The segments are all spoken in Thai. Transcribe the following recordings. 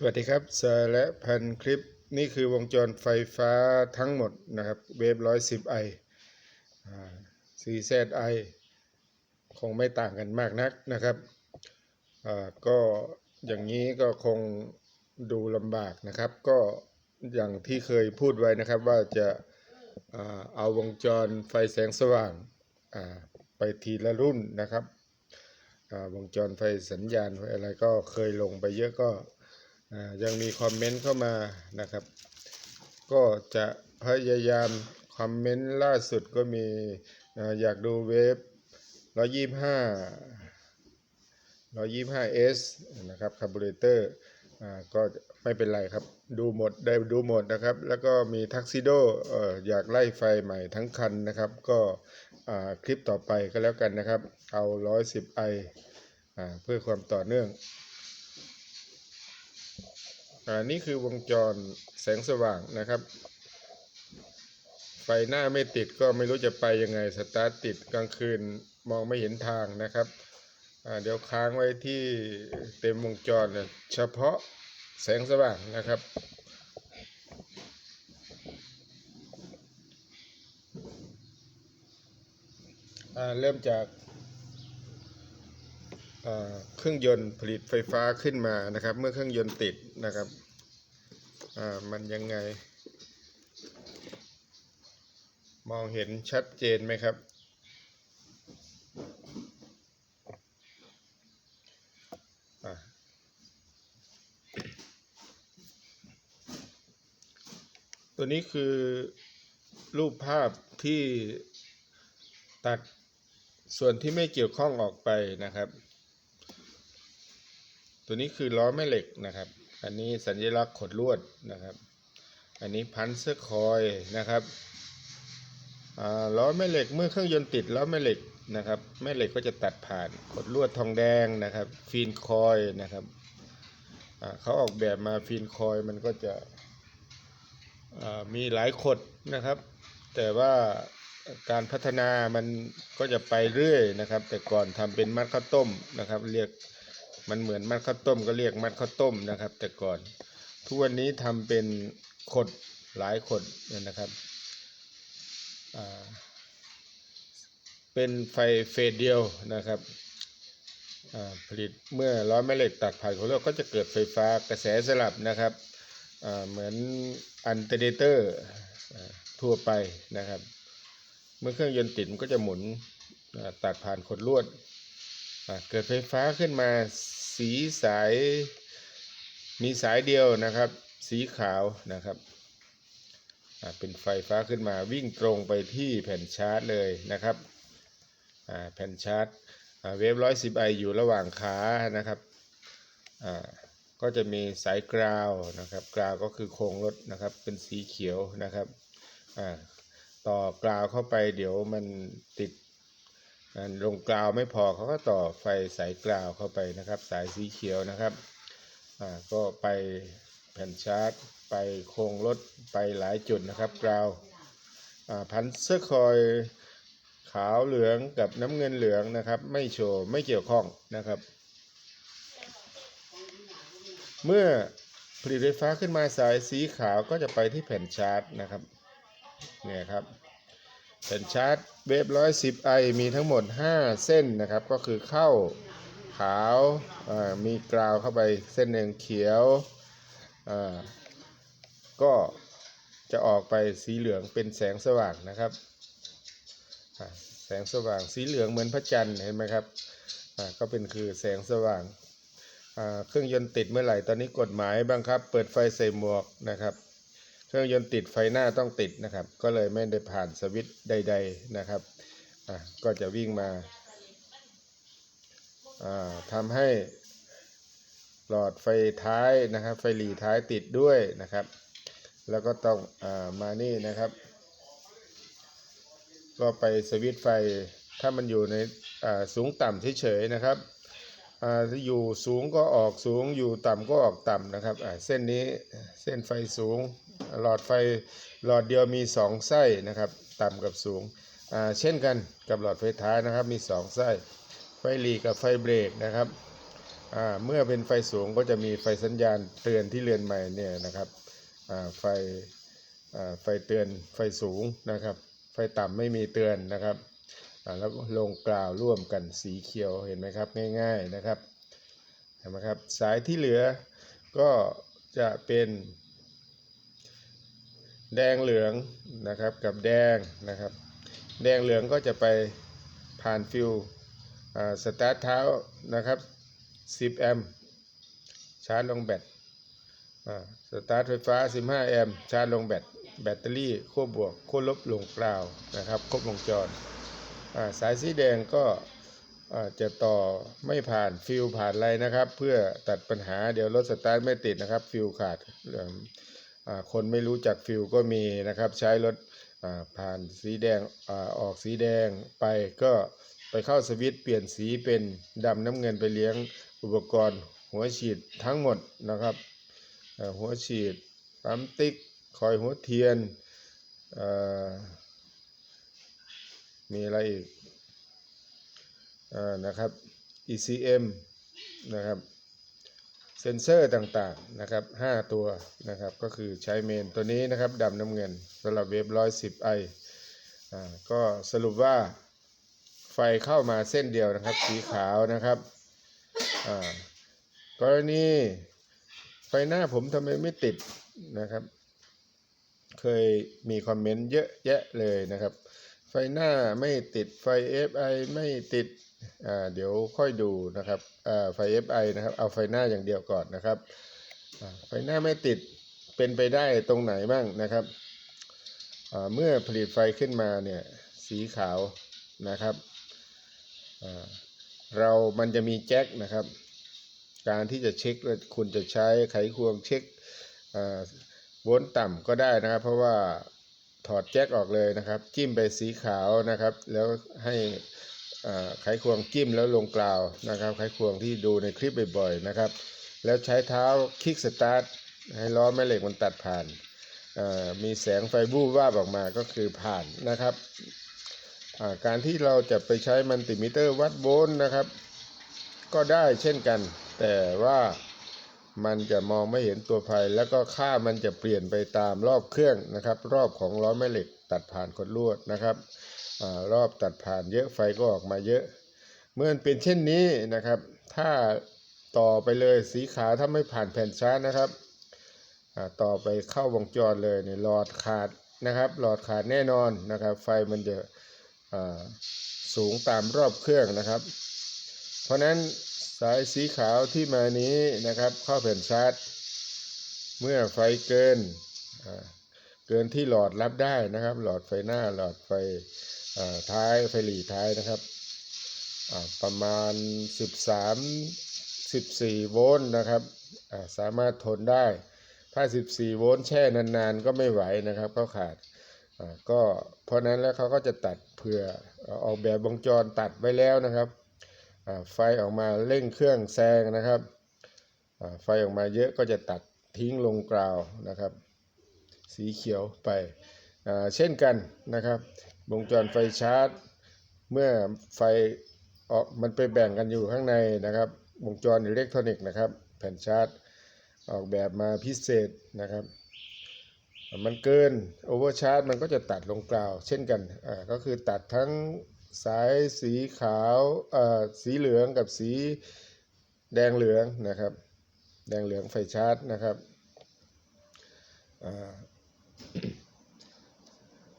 สวัสดีครับสายและพันคลิปนี่คือวงจรไฟฟ้าทั้งหมดนะครับเวฟร้อยสิบไอซีเซไอคงไม่ต่างกันมากนักนะครับก็อย่างนี้ก็คงดูลำบากนะครับ ก็อย่างที่เคยพูดไว้นะครับว่าจะเอาวงจรไฟแสงสว่างไปทีละรุ่นนะครับวงจรไฟสัญญาณอะไรก็เคยลงไปเยอะก็ ยังมีคอมเมนต์เข้ามานะครับ ก็จะพยายามคอมเมนต์ล่าสุดก็มีอยากดูเวฟ125 125S นะครับคาร์บูเรเตอร์ก็ไม่เป็นไรครับ ดูหมดได้ดูหมดนะครับ แล้วก็มีทักซิโดอยากไล่ไฟใหม่ทั้งคันนะครับ ก็คลิปต่อไปก็แล้วกันนะครับ เอา 110i อ่าเพื่อความต่อเนื่อง อ่านี่คือวงจรแสงสว่างนะครับ ไฟหน้าไม่ติดก็ไม่รู้จะไปยังไงสตาร์ทติดกลางคืนมองไม่เห็นทางนะครับเดี๋ยวค้างไว้ที่เต็มวงจรเฉพาะแสงสว่างนะครับ เริ่มจาก เครื่องยนต์ผลิตไฟฟ้าขึ้นมานะครับ เมื่อเครื่องยนต์ติดนะครับมันยังไง มองเห็นชัดเจนไหมครับ ตัวนี้คือรูปภาพที่ตัดส่วนที่ไม่เกี่ยวข้องออกไปนะครับ ตัวนี้คือล้อแม่เหล็กนะครับ อันนี้สัญลักษณ์ขดลวดนะครับ อันนี้พันเซอร์คอยนะครับอ่าล้อแม่เหล็กเมื่อเครื่องยนต์ติดล้อแม่เหล็กนะครับแม่เหล็กก็จะตัดผ่านขดลวดทองแดงนะครับ ฟีนคอยนะครับอ่าเขาออกแบบมาฟีนคอยมันก็จะอ่ามีหลายขดนะครับ แต่ว่าการพัฒนามันก็จะไปเรื่อยนะครับ แต่ก่อนทำเป็นมัดข้าวต้มนะครับ เรียก มันเหมือนมัดข้าวต้มก็เรียกมัดข้าวต้มนะครับ แต่ก่อนทุกวันนี้ทำเป็นขดหลายขดเนี่ยนะครับเป็นไฟเฟสเดียวนะครับผลิตเมื่อล้อแม่เหล็กตัดผ่านของเราก็จะเกิดไฟฟ้ากระแสสลับนะครับเหมือนอันเตอร์เดเตอร์ทั่วไปนะครับ เมื่อเครื่องยนต์ติดมันก็จะหมุนตัดผ่านขดลวดเกิดไฟฟ้าขึ้นมา สีสายมีสายเดียวนะครับ สีขาวนะครับเป็นไฟฟ้าขึ้นมาวิ่งตรงไปที่แผ่นชาร์จเลยนะครับแผ่นชาร์จเวฟร้อยสิบไออยู่ระหว่างขานะครับก็จะมีสายกราวนะครับกราวก็คือโครงรถนะครับเป็นสีเขียวนะครับต่อกราวเข้าไปเดี๋ยวมันติด ลงกราวไม่พอเขาก็ต่อไฟสายกราวเข้าไปนะครับ สายสีเขียวนะครับก็ไปแผ่นชาร์จ ไปโครงรถไปหลายจุดนะครับกราวอ่าพันเสื้อคอยขาวเหลืองกับน้ำเงินเหลืองนะครับ ไม่โชว์ไม่เกี่ยวข้องนะครับ เมื่อผลิตไฟฟ้าขึ้นมาสายสีขาวก็จะไปที่แผ่นชาร์จนะครับเนี่ยครับ แผ่นชาร์จเวฟร้อยสิบไอมีทั้งหมด 5 เส้นนะครับ ก็คือเข้าขาวมีกราวเข้าไปเส้นหนึ่งเขียวอ่าก็จะออกไปสีเหลืองเป็นแสงสว่างนะครับ แสงสว่างสีเหลืองเหมือนพระจันทร์เห็นไหมครับอ่าก็เป็นคือแสงสว่างอ่าเครื่องยนต์ติดเมื่อไหร่ ตอนนี้กฎหมายบังคับ เปิดไฟใส่หมวกนะครับ เครื่องยนต์ติดไฟหน้าต้องติดนะครับ ก็เลยไม่ได้ผ่านสวิตช์ใด ๆนะครับอะก็จะวิ่งมาอ่าทำให้หลอดไฟท้ายนะครับ ไฟหลีท้ายติดด้วยนะครับ แล้วก็ต้องอามานี่นะครับ ก็ไปสวิตช์ไฟถ้ามันอยู่ในอ่าสูงต่ำเฉยๆนะครับ อยู่สูงก็ออกสูงอยู่ต่ำก็ออกต่ำนะครับเส้นนี้เส้นไฟสูง หลอดไฟหลอดเดียวมีสองไส้นะครับต่ำกับสูงเช่นกันกับหลอดไฟท้ายนะครับมีสองไส้ไฟหลีกับไฟเบรกนะครับเมื่อเป็นไฟสูงก็จะมีไฟสัญญาณเตือนที่เรือนใหม่เนี่ยนะครับไฟไฟเตือนไฟสูงนะครับ ไฟต่ำไม่มีเตือนนะครับ แล้วลงกล่าวร่วมกันสีเขียวเห็นไหมครับง่ายๆนะครับเห็นไหมครับสายที่เหลือก็จะเป็นแดงเหลืองนะครับกับแดงนะครับ แดงเหลืองก็จะไปผ่านฟิวอ่าสตาร์ทเท้านะครับ 10 แอมป์ชาร์จลงแบตสตาร์ทไฟฟ้า 15 แอมป์ชาร์จลงแบตแบตเตอรี่ขั้วบวกขั้วลบลงกล่าวนะครับ ครบวงจร สายสีแดงก็จะต่อไม่ผ่านฟิวผ่านอะไรนะครับ เพื่อตัดปัญหาเดี๋ยวรถสตาร์ทไม่ติดนะครับ ฟิวขาดเอิ่มอ่าคนไม่รู้จักฟิวก็มีนะครับ ใช้รถผ่านสีแดงอออกสีแดงไปก็ไปเข้าสวิตช์เปลี่ยนสีเป็นดำน้ำเงินไปเลี้ยงอุปกรณ์หัวฉีดทั้งหมดนะครับ หัวฉีดปั๊มติ๊ก คอยหัวเทียนอ มีอะไรอีกอ่อนะครับ ECM นะครับเซนเซอร์ต่างๆนะครับ 5 ตัวนะครับ ก็คือใช้เมนตัวนี้นะครับดำน้ำเงินสำหรับเวฟ110 i อ่าก็สรุปว่าไฟเข้ามาเส้นเดียวนะครับ สีขาวนะครับอ่ากรณีไฟหน้าผมทำไมไม่ติดนะครับ เคยมีคอมเมนต์เยอะแยะเลยนะครับ ไฟหน้าไม่ติดไฟ FI ไม่ติดอ่าเดี๋ยวค่อยดูนะครับอ่าไฟ FI นะครับเอาไฟหน้าอย่างเดียวก่อนนะครับไฟหน้าไม่ติดเป็นไปได้ตรงไหนบ้างนะครับอ่าเมื่อผลิตไฟขึ้นมาเนี่ยสีขาวนะครับอ่าเรามันจะมีแจ็คนะครับ การที่จะเช็คว่าคุณจะใช้ไขควงเช็คอ่าโวลต์ต่ำก็ได้นะครับ เพราะว่า ถอดแจ็คออกเลยนะครับ จิ้มไปสีขาวนะครับ แล้วให้ไขควงจิ้มแล้วลงกล่าวนะครับ ไขควงที่ดูในคลิปบ่อยๆนะครับ แล้วใช้เท้าคลิกสตาร์ทให้ล้อแม่เหล็กมันตัดผ่าน มีแสงไฟบูบว่าบออกมาก็คือผ่านนะครับ การที่เราจะไปใช้มัลติมิเตอร์วัดโวลต์นะครับ ก็ได้เช่นกัน แต่ว่า มันจะมองไม่เห็นตัวไฟแล้วก็ค่ามันจะเปลี่ยนไปตามรอบเครื่องนะครับ รอบของล้อแม่เหล็กตัดผ่านกดลวดนะครับอรอบตัดผ่านเยอะไฟก็ออกมาเยอะ เมื่อเป็นเช่นนี้นะครับ ถ้าต่อไปเลยสีขาวถ้าไม่ผ่านแผ่นชาร์จนะครับต่อไปเข้าวงจรเลยเนี่ยหลอดขาดนะครับหลอดขาดแน่นอนนะครับ ไฟมันจะสูงตามรอบเครื่องนะครับ เพราะนั้น สายสีขาวที่มานี้นะครับ เข้าแผ่นชาร์จ เมื่อไฟเกินเกินที่หลอดรับได้นะครับ หลอดไฟหน้าหลอดไฟท้ายไฟหลีท้ายนะครับประมาณ 13 14 โวลต์นะครับสามารถทนได้ ถ้า 14 โวลต์แช่นานๆ ก็ไม่ไหวนะครับก็ขาดก็เพราะนั้นแล้วเขาก็จะตัดเผื่อออกแบบวงจรตัดไว้แล้วนะครับ ไฟออกมาเร่งเครื่องแซงนะครับไฟออกมาเยอะก็จะตัดทิ้งลงกราวนะครับ สีเขียวไปเช่นกันนะครับวงจรไฟชาร์จ เมื่อไฟออกมันไปแบ่งกันอยู่ข้างในนะครับวงจรอิเล็กทรอนิกส์นะครับ แผ่นชาร์จออกแบบมาพิเศษนะครับ มันเกินโอเวอร์ชาร์จมันก็จะตัดลงกล่าว เช่นกันก็คือตัดทั้ง สายสีขาวอ่าสีเหลืองกับสีแดงเหลืองนะครับ แดงเหลืองไฟชาร์จนะครับอ่า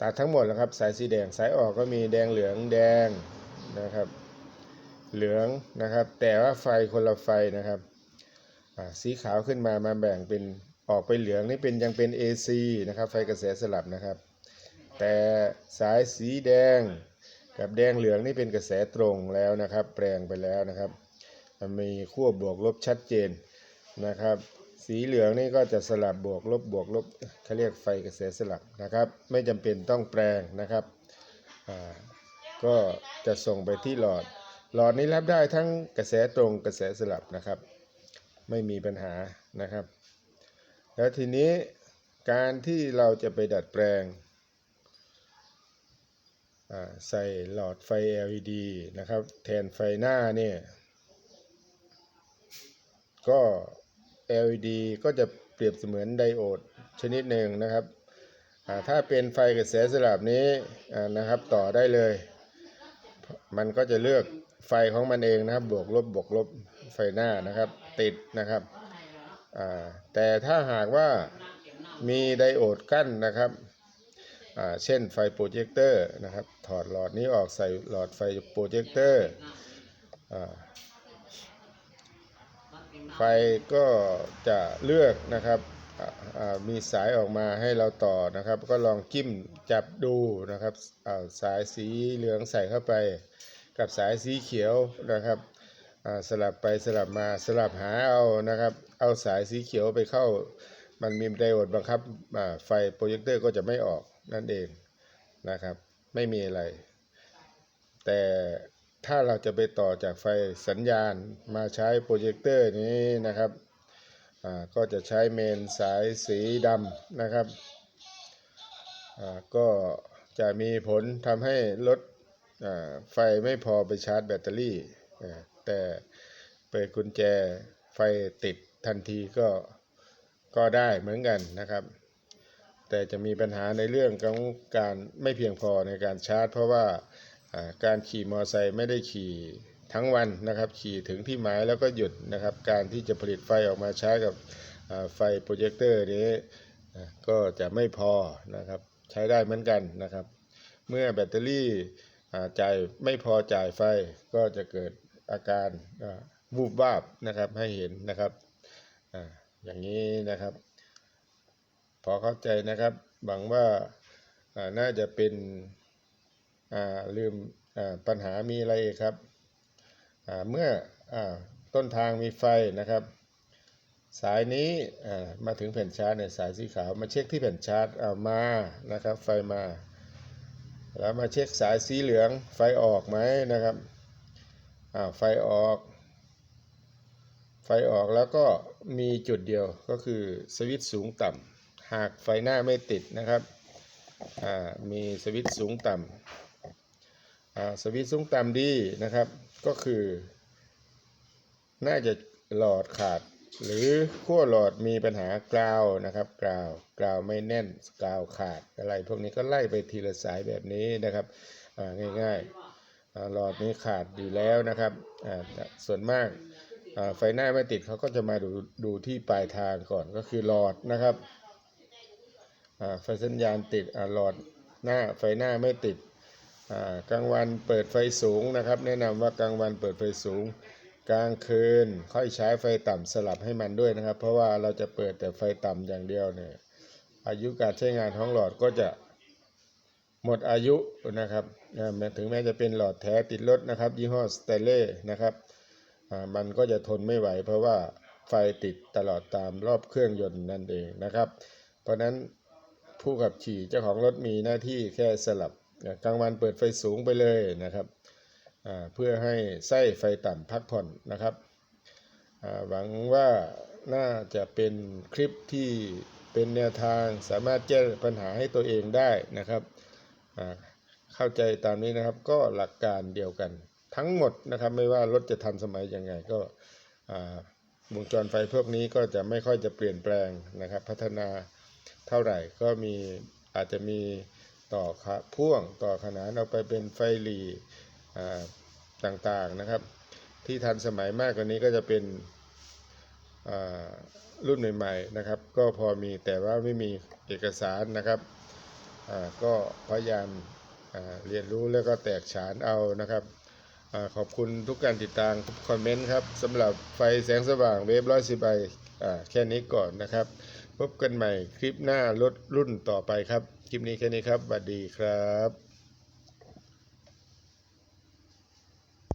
ตัดทั้งหมดแล้วครับสายสีแดงสายออกก็มีแดงเหลืองแดงนะครับ เหลืองนะครับ แต่ว่าไฟคนละไฟนะครับอ่าสีขาวขึ้นมามาแบ่งเป็นออกไปเหลืองนี่เป็นยังเป็น AC นะครับ ไฟกระแสสลับนะครับ แต่สายสีแดง กับแดงเหลืองนี่เป็นกระแสตรงแล้วนะครับ แปลงไปแล้วนะครับมันมีขั้วบวกลบชัดเจนนะครับ สีเหลืองนี่ก็จะสลับบวกลบบวกลบเขาเรียกไฟกระแสสลับนะครับ ไม่จำเป็นต้องแปลงนะครับก็จะส่งไปที่หลอด หลอดนี้รับได้ทั้งกระแสตรงกระแสสลับนะครับ ไม่มีปัญหานะครับ แล้วทีนี้การที่เราจะไปดัดแปลง ใส่หลอดไฟ LED นะครับแทนไฟหน้าเนี่ยก็ LED ก็จะเปรียบเสมือนไดโอดชนิดหนึ่งนะครับถ้าเป็นไฟกระแสสลับนี้นะครับต่อได้เลย มันก็จะเลือกไฟของมันเองนะครับ บวกลบบวกลบไฟหน้านะครับ ติดนะครับแต่ถ้าหากว่ามีไดโอดกั้นนะครับ เช่นไฟโปรเจคเตอร์นะครับ ถอดหลอดนี้ออกใส่หลอดไฟโปรเจคเตอร์ไฟก็จะเลือกนะครับมีสายออกมาให้เราต่อนะครับ ก็ลองจิ้มจับดูนะครับอ่าสายสีเหลืองใส่เข้าไป กับสายสีเขียวนะครับสลับไปสลับมาสลับหาเอานะครับ เอาสายสีเขียวไปเข้า มันมีไดโอดบังคับไฟโปรเจคเตอร์ก็จะไม่ออกนั่นเองนะครับ ไม่มีอะไร แต่ถ้าเราจะไปต่อจากไฟสัญญาณมาใช้โปรเจคเตอร์นี้นะครับก็จะใช้เมนสายสีดำนะครับ ก็จะมีผลทำให้ลดไฟไม่พอไปชาร์จแบตเตอรี่ แต่เปิดกุญแจไฟติดทันทีก็ ก็ได้เหมือนกันนะครับ แต่จะมีปัญหาในเรื่องของการไม่เพียงพอในการชาร์จ เพราะว่าการขี่มอเตอร์ไซค์ไม่ได้ขี่ทั้งวันนะครับ ขี่ถึงที่หมายแล้วก็หยุดนะครับ การที่จะผลิตไฟออกมาใช้กับไฟโปรเจคเตอร์นี้ก็จะไม่พอนะครับ ใช้ได้เหมือนกันนะครับ เมื่อแบตเตอรี่อาจ่ายไม่พอจ่ายไฟก็จะเกิดอาการวูบวาบนะครับให้เห็นนะครับ อย่างนี้นะครับ พอเข้าใจนะครับหวังว่าน่าจะเป็นลืมปัญหามีอะไรครับเมื่ออต้นทางมีไฟนะครับ สายนี้มาถึงแผ่นชาร์จในยสายสีขาวมาเช็คที่แผ่นชาร์จเอามานะครับ ไฟมา แล้วมาเช็คสายสีเหลืองไฟออกไหมนะครับไฟออก ฟออกแล้วก็มีจุดเดียวก็คือสวิตช์สูงต่ำหากไฟหน้าไม่ติดนะครับมีสวิตช์สูงต่ำอ่าสวิตช์สูงต่ำดีนะครับ ก็คือ น่าจะหลอดขาด หรือขั้วหลอดมีปัญหากราวนะครับกราวกราวไม่แน่นกราวขาดอะไร พวกนี้ก็ไล่ไปทีละสายแบบนี้นะครับง่ายๆหลอดนี้ขาดอยู่แล้วนะครับส่วนมาก ไฟหน้าไม่ติดเขาก็จะมาดูดูที่ปลายทางก่อนก็คือหลอดนะครับไฟสัญญาณติดหลอดหน้าไฟหน้าไม่ติดกลางวันเปิดไฟสูงนะครับ แนะนำว่ากลางวันเปิดไฟสูง กลางคืนค่อยใช้ไฟต่ำสลับให้มันด้วยนะครับ เพราะว่าเราจะเปิดแต่ไฟต่ำอย่างเดียวเนี่ยอายุการใช้งานของหลอดก็จะหมดอายุนะครับแม้ถึงแม้จะเป็นหลอดแท้ติดรถนะครับ ยี่ห้อสเตเล่นะครับ มันก็จะทนไม่ไหว เพราะว่าไฟติดตลอดตามรอบเครื่องยนต์นั่นเองนะครับ เพราะนั้นผู้ขับขี่เจ้าของรถมีหน้าที่แค่สลับกลางวันเปิดไฟสูงไปเลยนะครับเพื่อให้ไส้ไฟต่ำพักผ่อนนะครับหวังว่าน่าจะเป็นคลิปที่เป็นแนวทางสามารถแก้ปัญหาให้ตัวเองได้นะครับ เข้าใจตามนี้นะครับก็หลักการเดียวกัน ทั้งหมดนะครับไม่ว่ารถจะทันสมัยยังไงก็วงจรไฟพวกนี้ก็จะไม่ค่อยจะเปลี่ยนแปลงนะครับ พัฒนาเท่าไหร่ก็มีอาจจะมีต่อขพ่วงต่อขนานเอาไปเป็นไฟหลีอ่าต่างๆนะครับ ที่ทันสมัยมากกว่านี้ก็จะเป็นรุ่นใหม่ๆนะครับ ก็พอมีแต่ว่าไม่มีเอกสารนะครับก็พยายามเรียนรู้แล้วก็แตกฉานเอานะครับ ขอบคุณทุกการติดตามทุกคอมเมนต์ครับสำหรับไฟแสงสว่างเวฟร้อยสิบใบแค่นี้ก่อนนะครับ พบกันใหม่คลิปหน้ารถรุ่นต่อไปครับ คลิปนี้แค่นี้ครับสวัสดีครับ